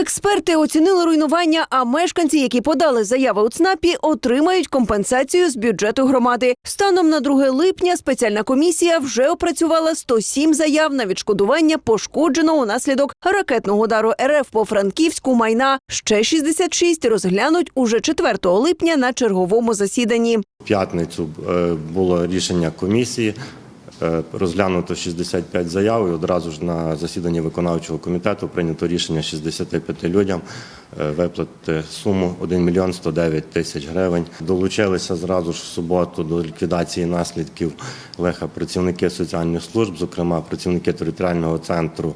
Експерти оцінили руйнування, а мешканці, які подали заяви у ЦНАПі, отримають компенсацію з бюджету громади. Станом на 2 липня спеціальна комісія вже опрацювала 107 заяв на відшкодування пошкодженого унаслідок ракетного удару РФ по Франківську майна. Ще 66 розглянуть уже 4 липня на черговому засіданні. П'ятницю е, було рішення комісії. Е, Розглянуто 65 заяв і одразу ж на засіданні виконавчого комітету прийнято рішення 65 людям е, виплатити суму 1 мільйон 109 тисяч гривень. Долучилися зразу ж в суботу до ліквідації наслідків лиха працівники соціальних служб, зокрема працівники територіального центру.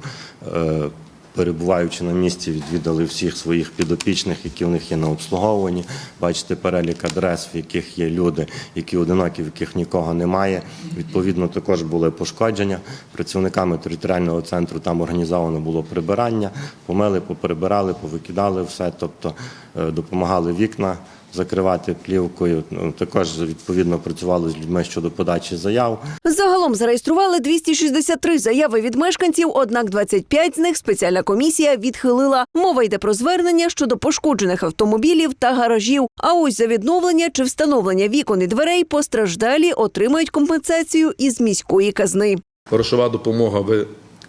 Перебуваючи на місці, відвідали всіх своїх підопічних, які в них є на обслуговуванні. Бачите перелік адрес, в яких є люди, які одинокі, в яких нікого немає. Відповідно, також були пошкодження. Працівниками територіального центру там організовано було прибирання, помили, поприбирали, повикидали все, тобто е, допомагали вікна. Закривати плівкою Ну, також відповідно працювали з людьми щодо подачі заяв. Загалом зареєстрували 263 заяви від мешканців, однак 25 з них спеціальна комісія відхилила. Мова йде про звернення щодо пошкоджених автомобілів та гаражів. А ось за відновлення чи встановлення вікон і дверей постраждалі отримають компенсацію із міської казни. Грошова допомога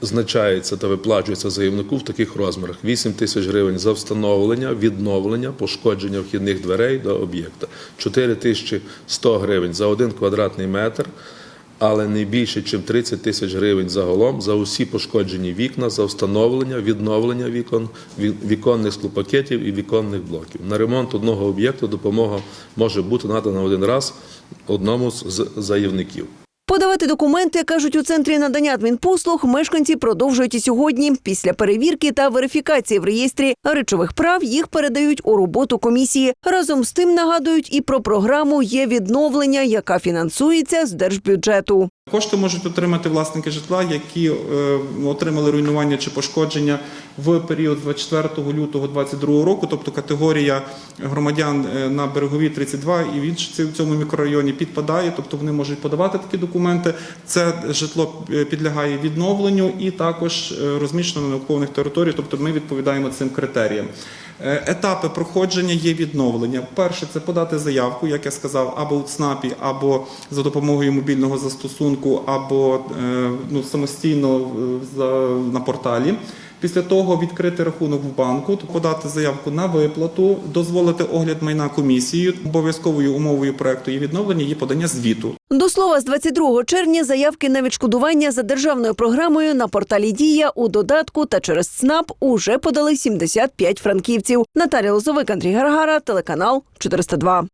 визначається та виплачується заявнику в таких розмірах: 8 тисяч гривень за встановлення, відновлення, пошкодження вхідних дверей до об'єкта, 4 тисячі 100 гривень за один квадратний метр, але не більше, ніж 30 тисяч гривень загалом за усі пошкоджені вікна, за встановлення, відновлення вікон, віконних склопакетів і віконних блоків. На ремонт одного об'єкту допомога може бути надана один раз одному з заявників. Подавати документи, кажуть, у центрі надання адмінпослуг мешканці продовжують і сьогодні. Після перевірки та верифікації в реєстрі речових прав їх передають у роботу комісії. Разом з тим нагадують і про програму є відновлення, яка фінансується з держбюджету. Кошти можуть отримати власники житла, які е, отримали руйнування чи пошкодження в період 24 лютого 2022 року, тобто категорія громадян е, на береговій 32 і в іншій в цьому мікрорайоні підпадає, тобто вони можуть подавати такі документи. Це житло е, підлягає відновленню і також розміщено на окупованих територіях, тобто ми відповідаємо цим критеріям. Е, Етапи проходження є відновлення. Перше це подати заявку, як я сказав, або у ЦНАПі, або за допомогою мобільного застосунку, або е, ну, самостійно е, на порталі. Після того відкрити рахунок в банку, подати заявку на виплату, дозволити огляд майна комісією. Обов'язковою умовою проекту є відновлення є подання звіту. До слова, з 22 червня заявки на відшкодування за державною програмою на порталі Дія у додатку та через ЦНАП уже подали 75 франківців. Наталія Лозовик, Андрій Гаргара, телеканал 402.